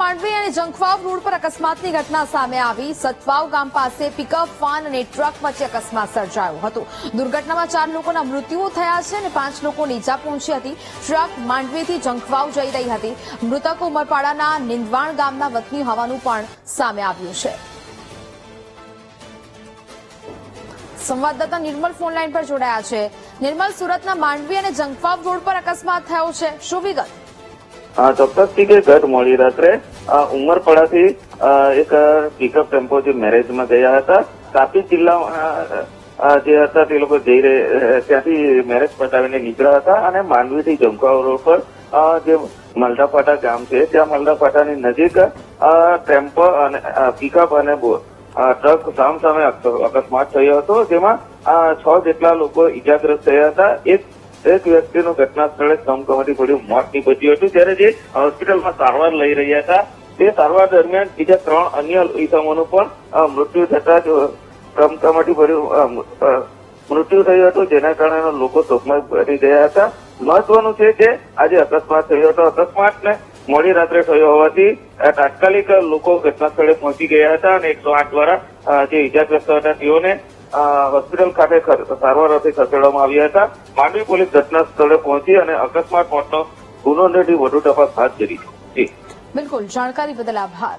માંડવી અને જંખવાવ રોડ પર અકસ્માતની ઘટના સામે આવી. સતવાવ ગામ પાસે પિકઅપ વાન અને ટ્રક વચ્ચે અકસ્માત સર્જાયો હતો. દુર્ઘટનામાં ચાર લોકોના મૃત્યુ થયા છે અને પાંચ લોકોને ઇજા પહોંચી હતી. ટ્રક માંડવીથી જંખવાવ જઈ રહી હતી. મૃતકો ઉમરપાડાના નિંદવાણ ગામના વતની હોવાનું પણ સામે આવ્યું છે. સંવાદદાતા નિર્મલ ફોન લાઈન પર જોડાયા છે. નિર્મલ, સુરતના માંડવી અને જંખવાવ રોડ પર અકસ્માત થયો છે. શું વિગત? ચોક્કસથી કે ગત મોડી રાત્રે ઉમરપાડાથી એક પિકઅપ ટેમ્પો જે મેરેજમાં ગયા હતા. તાપી જિલ્લા જે હતા તે લોકો જઈ રહે ત્યાંથી મેરેજ પતાવીને નીકળ્યા હતા અને માંડવીથી જમકાવ રોડ પર જે મલદાપાટા ગામ છે, ત્યાં મલદાપાટાની નજીક ટેમ્પો અને પિકઅપ અને ટ્રક સામસામે સામે અકસ્માત થયો હતો, જેમાં છ જેટલા લોકો ઈજાગ્રસ્ત થયા હતા. એક એક વ્યક્તિનું ઘટના સ્થળે કમકમાટી પડ્યું મોત નીપજ્યું હતું જ્યારે જે હોસ્પિટલમાં સારવાર લઈ રહ્યા હતા તે સારવાર દરમિયાન બીજા ત્રણ અન્ય ઇસમોનું પણ મૃત્યુ થતા જ કમકમાટી અ, મૃત્યુ થયું હતું. જેના કારણે લોકો શોકમાં ભરી ગયા હતા. મહત્વનું છે કે આજે અકસ્માત થયો હતો. અકસ્માતને મોડી રાત્રે થયો હોવાથી તાત્કાલિક લોકો ઘટના સ્થળે પહોંચી ગયા હતા અને એકસો આઠ દ્વારા જે ઇજાગ્રસ્ત હતા તેઓને હોસ્પિટલ ખાતે સારવાર અર્થે ખસેડવામાં આવ્યા હતા. માંડવી પોલીસ ઘટના સ્થળે પહોંચી અને અકસ્માત મોતનો ગુનો નોંધી વધુ તપાસ હાથ ધરી બિલકુલ. જાણકારી બદલ આભાર.